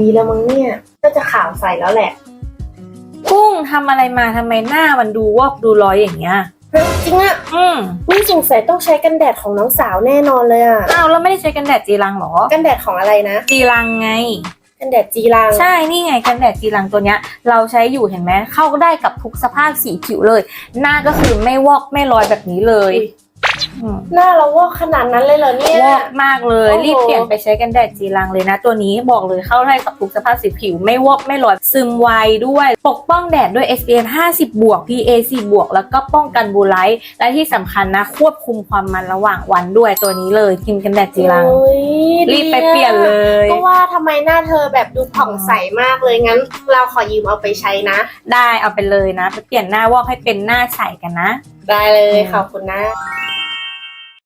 ดีแล้วมั้งเนี่ยก็จะขาวใสแล้วแหละ กุ้งทำอะไรมาทำไมหน้ามันดูวอกดูรอยอย่างเงี้ย เฮ้ยจริงอะอืมนี่สงสัยต้องใช้กันแดดของน้องสาวแน่นอนเลยอะอ้าวแล้วไม่ได้ใช้กันแดดจีรังเหรอ กันแดดของอะไรนะ จีรังไง กันแดดจีรังใช่ นี่ไงกันแดดจีรังตัวเนี้ย เราใช้อยู่เห็นไหมเข้าได้กับทุกสภาพสีผิวเลย หน้าก็คือไม่วอกไม่รอยแบบนี้เลยอืม หน้าเราวอกขนาดนั้นเลยเหรอเนี่ยวอกมากเลยโอ้โหรีบเปลี่ยนไปใช้กันแดดจีรังเลยนะ ตัวนี้บอกเลยเข้าได้กับทุกสภาพสีผิว ไม่วอกไม่รอยซึมไวด้วย ปกป้องแดดด้วย SPF 50 บวก PA 4บวก แล้วก็ป้องกันบูไลท์และที่สำคัญนะ ควบคุมความมันระหว่างวันด้วยตัวนี้เลยกินกันแดดจีรังโอ้ยรีบไปเปลี่ยนเลยก็ว่าทำไมหน้าเธอแบบดูผ่องใสมากเลยงั้น เราขอยืมเอาไปใช้นะ ได้เอาไปเลยนะไปเปลี่ยนหน้าวอกให้เป็นหน้าใสกันนะ ได้เลยอืมขอบคุณนะ